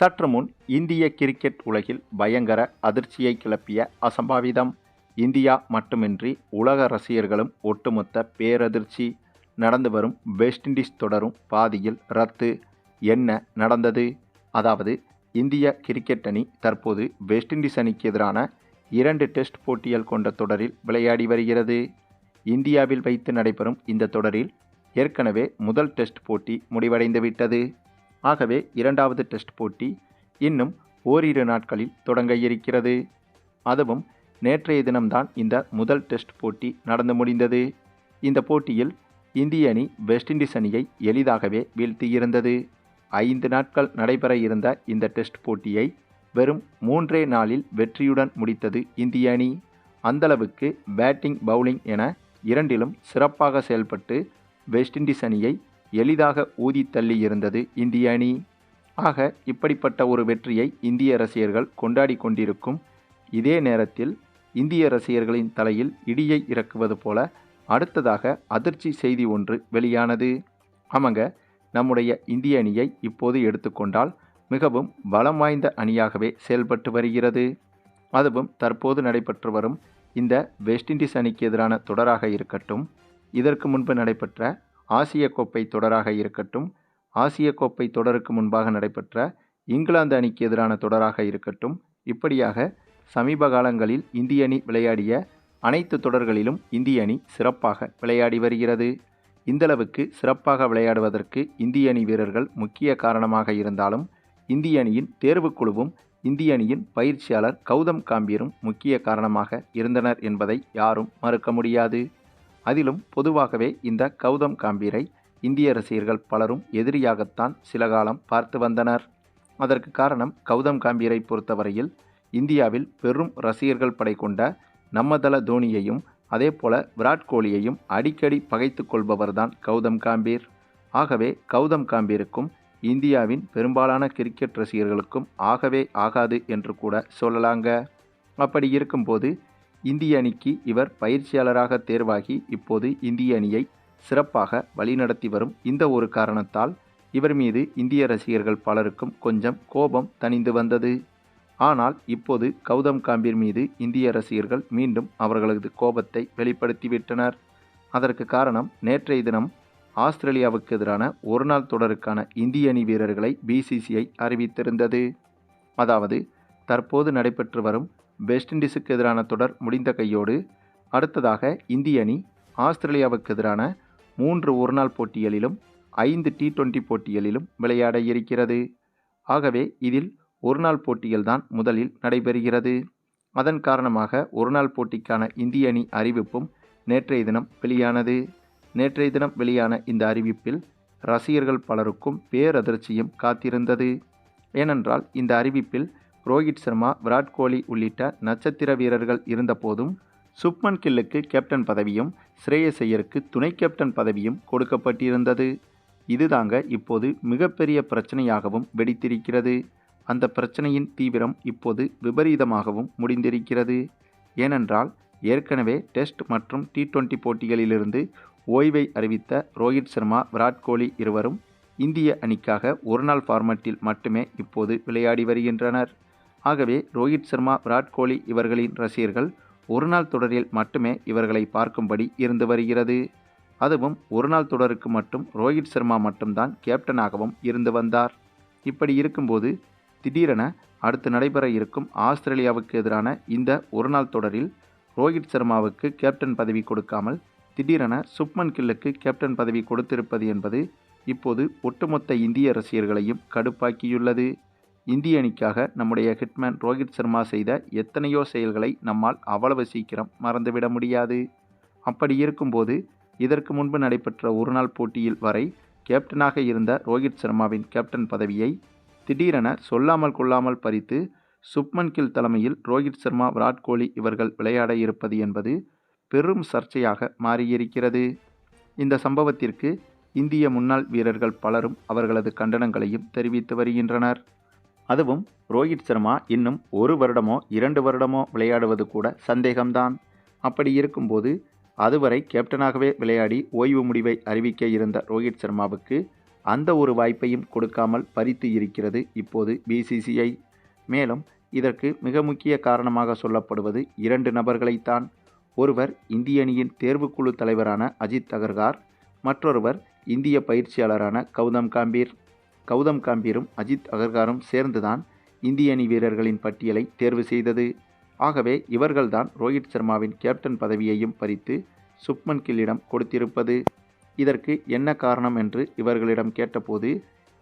சற்று முன் இந்திய கிரிக்கெட் உலகில் பயங்கர அதிர்ச்சியை கிளப்பிய அசம்பாவிதம். இந்தியா மட்டுமின்றி உலக ரசிகர்களும் ஒட்டுமொத்த பேரதிர்ச்சி நடந்து வரும் வெஸ்ட் இண்டீஸ் தொடரும் பாதியில் ரத்து. என்ன நடந்தது? அதாவது இந்திய கிரிக்கெட் அணி தற்போது வெஸ்ட் இண்டீஸ் அணிக்கு எதிரான இரண்டு டெஸ்ட் போட்டிகள் கொண்ட தொடரில் விளையாடி வருகிறது. இந்தியாவில் வைத்து நடைபெறும் இந்த தொடரில் ஏற்கனவே முதல் டெஸ்ட் போட்டி முடிவடைந்து விட்டது ஆகவே இரண்டாவது டெஸ்ட் போட்டி இன்னும் ஓரிரு நாட்களில் தொடங்க இருக்கிறது. அதுவும் நேற்றைய தினம்தான் இந்த முதல் டெஸ்ட் போட்டி நடந்து முடிந்தது. இந்த போட்டியில் இந்திய அணி வெஸ்ட் இண்டீஸ் அணியை எளிதாகவே வீழ்த்தியிருந்தது. ஐந்து நாட்கள் நடைபெற இருந்த இந்த டெஸ்ட் போட்டியை வெறும் மூன்றே நாளில் வெற்றியுடன் முடித்தது இந்திய அணி. அந்தளவுக்கு பேட்டிங் பவுலிங் என இரண்டிலும் சிறப்பாக செயல்பட்டு வெஸ்ட் இண்டீஸ் அணியை எளிதாக ஊதி தள்ளி இருந்தது இந்திய அணி. ஆக இப்படிப்பட்ட ஒரு வெற்றியை இந்திய ரசிகர்கள் கொண்டாடி கொண்டிருக்கும் இதே நேரத்தில் இந்திய ரசிகர்களின் தலையில் இடியை இறக்குவது போல அடுத்ததாக அதிர்ச்சி செய்தி ஒன்று வெளியானது. ஆமாங்க நம்முடைய இந்திய அணியை இப்போது எடுத்துக்கொண்டால் மிகவும் பலம் வாய்ந்த அணியாகவே செயல்பட்டு வருகிறது. அதுவும் தற்போது நடைபெற்று வரும் இந்த வெஸ்ட் இண்டீஸ் அணிக்கு எதிரான தொடராக இருக்கட்டும். இதற்கு முன்பு நடைபெற்ற ஆசிய கோப்பை தொடராக இருக்கட்டும் ஆசிய கோப்பை தொடருக்கு முன்பாக நடைபெற்ற இங்கிலாந்து அணிக்கு எதிரான தொடராக இருக்கட்டும் இப்படியாக சமீப காலங்களில் இந்திய அணி விளையாடிய அனைத்து தொடர்களிலும் இந்திய அணி சிறப்பாக விளையாடி வருகிறது. இந்தளவுக்கு சிறப்பாக விளையாடுவதற்கு இந்திய அணி வீரர்கள் முக்கிய காரணமாக இருந்தாலும் இந்திய அணியின் தேர்வுக்குழுவும் இந்திய அணியின் பயிற்சியாளர் கௌதம் காம்பீரும் முக்கிய காரணமாக இருந்தனர் என்பதை யாரும் மறுக்க முடியாது. அதிலும் பொதுவாகவே இந்த கௌதம் காம்பீரை இந்திய ரசிகர்கள் பலரும் எதிரியாகத்தான் சில காலம் பார்த்து வந்தனர். அதற்கு காரணம் கௌதம் காம்பீரை பொறுத்தவரையில் இந்தியாவில் பெரும் ரசிகர்கள் படை கொண்ட நம்மதள தோனியையும் அதே போல விராட் கோலியையும் அடிக்கடி பகைத்து கொள்பவர்தான் கௌதம் காம்பீர். ஆகவே கௌதம் காம்பீருக்கும் இந்தியாவின் பெரும்பாலான கிரிக்கெட் ரசிகர்களுக்கும் ஆகவே ஆகாது என்று கூட சொல்லலாங்க. அப்படி இருக்கும்போது இந்திய அணிக்கு இவர் பயிற்சியாளராக தேர்வாகி இப்போது இந்திய அணியை சிறப்பாக வழிநடத்தி வரும் இந்த ஒரு காரணத்தால் இவர் மீது இந்திய ரசிகர்கள் பலருக்கும் கொஞ்சம் கோபம் தணிந்து வந்தது. ஆனால் இப்போது கௌதம் காம்பீர் மீது இந்திய ரசிகர்கள் மீண்டும் அவர்களது கோபத்தை வெளிப்படுத்திவிட்டனர். அதற்கு காரணம் நேற்றைய தினம் ஆஸ்திரேலியாவுக்கு எதிரான ஒருநாள் தொடருக்கான இந்திய அணி வீரர்களை பிசிசிஐ அறிவித்திருந்தது. அதாவது தற்போது நடைபெற்று வரும் வெஸ்ட் இண்டீஸுக்கு எதிரான தொடர் முடிந்த கையோடு அடுத்ததாக இந்திய அணி ஆஸ்திரேலியாவுக்கு எதிரான மூன்று ஒருநாள் போட்டிகளிலும் ஐந்து டி டுவெண்ட்டி போட்டிகளிலும் விளையாட இருக்கிறது. ஆகவே இதில் ஒருநாள் போட்டிகள்தான் முதலில் நடைபெறுகிறது. அதன் காரணமாக ஒருநாள் போட்டிக்கான இந்திய அணி அறிவிப்பும் நேற்றைய தினம் வெளியானது. நேற்றைய தினம் வெளியான இந்த அறிவிப்பில் ரசிகர்கள் பலருக்கும் பேரதிர்ச்சியும் காத்திருந்தது. ஏனென்றால் இந்த அறிவிப்பில் ரோஹித் சர்மா விராட் கோலி உள்ளிட்ட நட்சத்திர வீரர்கள் இருந்தபோதும் சுப்மன் கில்லுக்கு கேப்டன் பதவியும் ஸ்ரேயஸ் ஐயருக்கு துணை கேப்டன் பதவியும் கொடுக்கப்பட்டிருந்தது. இதுதாங்க இப்போது மிகப்பெரிய பிரச்சனையாகவும் வெடித்திருக்கிறது. அந்த பிரச்சனையின் தீவிரம் இப்போது விபரீதமாகவும் முடிந்திருக்கிறது. ஏனென்றால் ஏற்கனவே டெஸ்ட் மற்றும் டி டுவெண்டி போட்டிகளிலிருந்து ஓய்வை அறிவித்த ரோஹித் சர்மா விராட் கோலி இருவரும் இந்திய அணிக்காக ஒருநாள் ஃபார்மட்டில் மட்டுமே இப்போது விளையாடி வருகின்றனர். ஆகவே ரோஹித் சர்மா விராட் கோலி இவர்களின் ரசிகர்கள் ஒருநாள் தொடரில் மட்டுமே இவர்களை பார்க்கும்படி இருந்து வருகிறது. அதுவும் ஒருநாள் தொடருக்கு மட்டும் ரோஹித் சர்மா மட்டும்தான் கேப்டனாகவும் இருந்து வந்தார். இப்படி இருக்கும்போது திடீரென அடுத்து நடைபெற இருக்கும் ஆஸ்திரேலியாவுக்கு எதிரான இந்த ஒருநாள் தொடரில் ரோஹித் சர்மாவுக்கு கேப்டன் பதவி கொடுக்காமல் திடீரென சுப்மன் கில்லுக்கு கேப்டன் பதவி கொடுத்திருப்பது என்பது இப்போது ஒட்டுமொத்த இந்திய ரசிகர்களையும் கடுப்பாக்கியுள்ளது. இந்திய அணிக்காக நம்முடைய ஹிட்மேன் ரோஹித் சர்மா செய்த எத்தனையோ செயல்களை நம்மால் அவ்வளவு சீக்கிரம் மறந்துவிட முடியாது. அப்படி இருக்கும்போது இதற்கு முன்பு நடைபெற்ற ஒருநாள் போட்டியில் வரை கேப்டனாக இருந்த ரோஹித் சர்மாவின் கேப்டன் பதவியை திடீரென சொல்லாமல் கொள்ளாமல் பறித்து சுப்மன் கில் தலைமையில் ரோஹித் சர்மா விராட் கோலி இவர்கள் விளையாட இருப்பது என்பது பெரும் சர்ச்சையாக மாறியிருக்கிறது. இந்த சம்பவத்திற்கு இந்திய முன்னாள் வீரர்கள் பலரும் அவர்களது கண்டனங்களையும் தெரிவித்து வருகின்றனர். அதுவும் ரோஹித் சர்மா இன்னும் ஒரு வருடமோ இரண்டு வருடமோ விளையாடுவது கூட சந்தேகம்தான். அப்படி இருக்கும்போது அதுவரை கேப்டனாகவே விளையாடி ஓய்வு முடிவை அறிவிக்க இருந்த ரோஹித் சர்மாவுக்கு அந்த ஒரு வாய்ப்பையும் கொடுக்காமல் பறித்து இருக்கிறது இப்போது பிசிசிஐ மேலும் இதற்கு மிக முக்கிய காரணமாக சொல்லப்படுவது இரண்டு நபர்களைத்தான். ஒருவர் இந்திய அணியின் தேர்வுக்குழு தலைவரான அஜித் அகர்கார் மற்றொருவர் இந்திய பயிற்சியாளரான கௌதம் காம்பீர். கௌதம் காம்பீரும் அஜித் அகர்காரும் சேர்ந்துதான் இந்திய அணி வீரர்களின் பட்டியலை தேர்வு செய்தது. ஆகவே இவர்கள்தான் ரோஹித் சர்மாவின் கேப்டன் பதவியையும் பறித்து சுப்மன் கில்லிடம் கொடுத்திருப்பது. இதற்கு என்ன காரணம் என்று இவர்களிடம் கேட்டபோது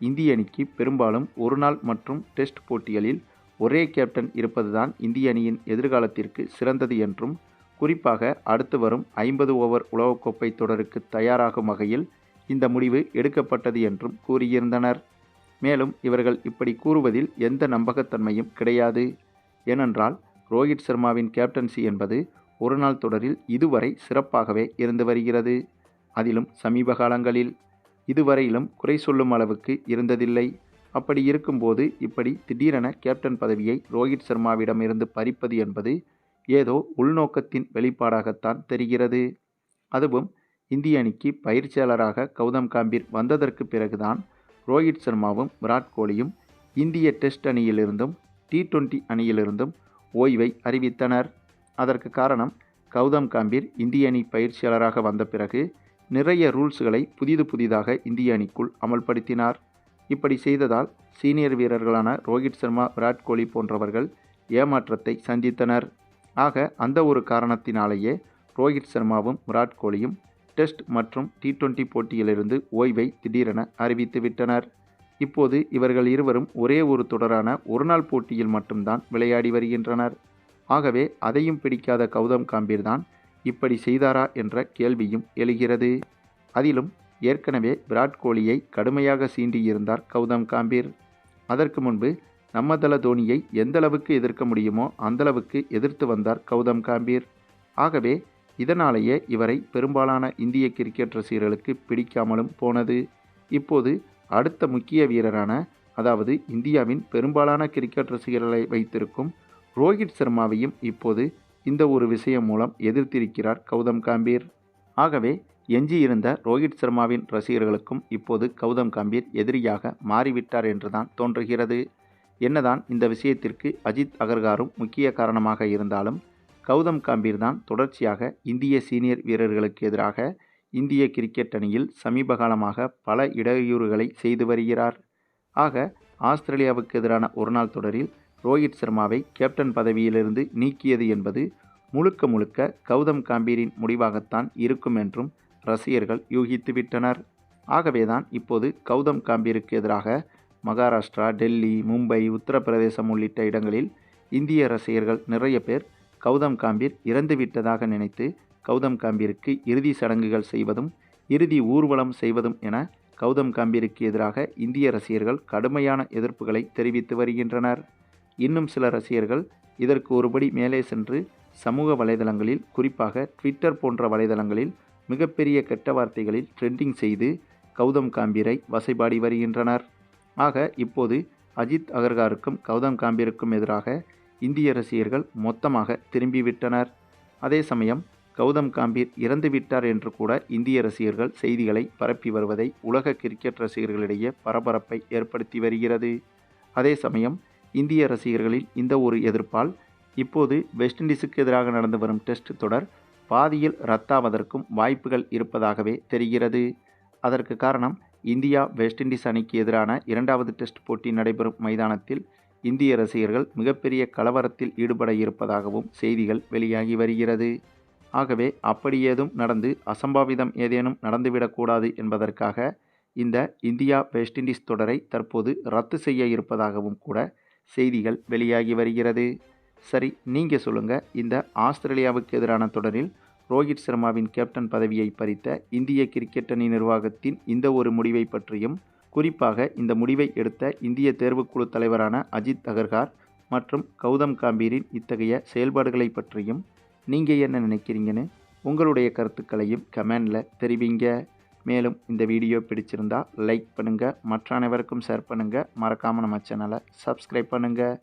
இந்திய அணிக்கு பெரும்பாலும் ஒருநாள் மற்றும் டெஸ்ட் போட்டிகளில் ஒரே கேப்டன் இருப்பதுதான் இந்திய அணியின் எதிர்காலத்திற்கு சிறந்தது என்றும் குறிப்பாக அடுத்து வரும் ஐம்பது ஓவர் உலகக்கோப்பை தொடருக்கு தயாராகும் வகையில் இந்த முடிவு எடுக்கப்பட்டது என்றும் கூறியிருந்தனர். மேலும் இவர்கள் இப்படி கூறுவதில் எந்த நம்பகத்தன்மையும் கிடையாது. ஏனென்றால் ரோஹித் சர்மாவின் கேப்டன்சி என்பது ஒருநாள் தொடரில் இதுவரை சிறப்பாகவே இருந்து வருகிறது. அதிலும் சமீப காலங்களில் இதுவரையிலும் குறை சொல்லும் அளவுக்கு இருந்ததில்லை. அப்படி இருக்கும்போது இப்படி திடீரென கேப்டன் பதவியை ரோஹித் சர்மாவிடம் இருந்து பறிப்பது என்பது ஏதோ உள்நோக்கத்தின் வெளிப்பாடாகத்தான் தெரிகிறது. அதுவும் இந்திய அணிக்கு பயிற்சியாளராக கௌதம் காம்பீர் வந்ததற்கு பிறகுதான் ரோஹித் சர்மாவும் விராட் கோலியும் இந்திய டெஸ்ட் அணியிலிருந்தும் டி டுவெண்ட்டி அணியிலிருந்தும் ஓய்வை அறிவித்தனர். அதற்கு காரணம் கௌதம் காம்பீர் இந்திய அணி பயிற்சியாளராக வந்த பிறகு நிறைய ரூல்ஸ்களை புதிது புதிதாக இந்திய அணிக்குள் அமல்படுத்தினார். இப்படி செய்ததால் சீனியர் வீரர்களான ரோஹித் சர்மா விராட் கோலி போன்றவர்கள் ஏமாற்றத்தை சந்தித்தனர். ஆக அந்த ஒரு காரணத்தினாலேயே ரோஹித் சர்மாவும் விராட் கோலியும் டெஸ்ட் மற்றும் டி டுவெண்ட்டி போட்டியிலிருந்து ஓய்வை திடீரென அறிவித்துவிட்டனர் இப்போது இவர்கள் இருவரும் ஒரே ஒரு தொடரான ஒருநாள் போட்டியில் மட்டும்தான் விளையாடி வருகின்றனர். ஆகவே அதையும் பிடிக்காத கௌதம் காம்பீர் தான் இப்படி செய்தாரா என்ற கேள்வியும் எழுகிறது. அதிலும் ஏற்கனவே விராட் கோலியை கடுமையாக சீண்டியிருந்தார் கௌதம் காம்பீர். அதற்கு முன்பு நம்மதல தோனியை எந்தளவுக்கு எதிர்க்க முடியுமோ அந்தளவுக்கு எதிர்த்து வந்தார் கௌதம் காம்பீர். ஆகவே இதனாலேயே இவரை பெரும்பாலான இந்திய கிரிக்கெட் ரசிகர்களுக்கு பிடிக்காமலும் போனது. இப்போது அடுத்த முக்கிய வீரரான அதாவது இந்தியாவின் பெரும்பாலான கிரிக்கெட் ரசிகர்களை வைத்திருக்கும் ரோஹித் சர்மாவையும் இப்போது இந்த ஒரு விஷயம் மூலம் எதிர்த்திருக்கிறார் கௌதம் காம்பீர். ஆகவே எஞ்சியிருந்த ரோஹித் சர்மாவின் ரசிகர்களுக்கும் இப்போது கௌதம் காம்பீர் எதிரியாக மாறிவிட்டார் என்றுதான் தோன்றுகிறது. என்னதான் இந்த விஷயத்திற்கு அஜித் அகர்காரும் முக்கிய காரணமாக இருந்தாலும் கௌதம் காம்பீர் தான் தொடர்ச்சியாக இந்திய சீனியர் வீரர்களுக்கு எதிராக இந்திய கிரிக்கெட் அணியில் சமீப காலமாக பல இடையூறுகளை செய்து வருகிறார். ஆக ஆஸ்திரேலியாவுக்கு எதிரான ஒருநாள் தொடரில் ரோஹித் சர்மாவை கேப்டன் பதவியிலிருந்து நீக்கியது என்பது முழுக்க முழுக்க கௌதம் காம்பீரின் முடிவாகத்தான் இருக்கும் என்றும் ரசிகர்கள் யூகித்துவிட்டனர் ஆகவேதான் இப்போது கௌதம் காம்பீருக்கு எதிராக மகாராஷ்டிரா டெல்லி மும்பை உத்தரப்பிரதேசம் உள்ளிட்ட இடங்களில் இந்திய ரசிகர்கள் நிறைய பேர் கௌதம் காம்பீர் இறந்துவிட்டதாக நினைத்து கௌதம் காம்பீருக்கு இறுதி சடங்குகள் செய்வதும் இறுதி ஊர்வலம் செய்வதும் என கௌதம் காம்பீருக்கு எதிராக இந்திய ரசிகர்கள் கடுமையான எதிர்ப்புகளை தெரிவித்து வருகின்றனர். இன்னும் சில ரசிகர்கள் இதற்கு ஒருபடி மேலே சென்று சமூக வலைதளங்களில் குறிப்பாக ட்விட்டர் போன்ற வலைதளங்களில் மிகப்பெரிய கெட்ட வார்த்தைகளில் ட்ரெண்டிங் செய்து கௌதம் காம்பீரை வசைபாடி வருகின்றனர். ஆக இப்போது அஜித் அகர்காருக்கும் கௌதம் காம்பீருக்கும் எதிராக இந்திய ரசிகர்கள் மொத்தமாக திரும்பிவிட்டனர். அதே சமயம் கௌதம் காம்பீர் இறந்துவிட்டார் என்று கூட இந்திய ரசிகர்கள் செய்திகளை பரப்பி வருவதை உலக கிரிக்கெட் ரசிகர்களிடையே பரபரப்பை ஏற்படுத்தி வருகிறது. அதே சமயம் இந்திய ரசிகர்களின் இந்த ஒரு எதிர்ப்பால் இப்போது வெஸ்ட் இண்டீஸுக்கு எதிராக நடந்து வரும் டெஸ்ட் தொடர் பாதியில் ரத்தாவதற்கும் வாய்ப்புகள் இருப்பதாகவே தெரிகிறது. அதற்கு காரணம் இந்தியா வெஸ்ட் இண்டீஸ் அணிக்கு எதிரான இரண்டாவது டெஸ்ட் போட்டி நடைபெறும் மைதானத்தில் இந்திய ரசிகர்கள் மிகப்பெரிய கலவரத்தில் ஈடுபட இருப்பதாகவும் செய்திகள் வெளியாகி வருகிறது. ஆகவே அப்படி ஏதும் நடந்து அசம்பாவிதம் ஏதேனும் நடந்துவிடக்கூடாது என்பதற்காக இந்த இந்தியா வெஸ்ட் இண்டீஸ் தொடரை தற்போது ரத்து செய்ய இருப்பதாகவும் கூட செய்திகள் வெளியாகி வருகிறது. சரி நீங்கள் சொல்லுங்கள் இந்த ஆஸ்திரேலியாவுக்கு எதிரான தொடரில் ரோஹித் சர்மாவின் கேப்டன் பதவியை பறித்த இந்திய கிரிக்கெட் அணி நிர்வாகத்தின் இந்த ஒரு முடிவை பற்றியும் குறிப்பாக இந்த முடிவை எடுத்த இந்திய தேர்வுக்குழு தலைவரான அஜித் அகர்கார் மற்றும் கௌதம் காம்பீரின் இத்தகைய செயல்பாடுகளை பற்றியும் நீங்கள் என்ன நினைக்கிறீங்கன்னு உங்களுடைய கருத்துக்களையும் கமெண்டில் தெரிவிங்க. மேலும் இந்த வீடியோ பிடிச்சிருந்தால் லைக் பண்ணுங்கள் மற்ற அனைவருக்கும் ஷேர் பண்ணுங்கள் மறக்காமல் நம்ம சேனலை சப்ஸ்கிரைப் பண்ணுங்கள்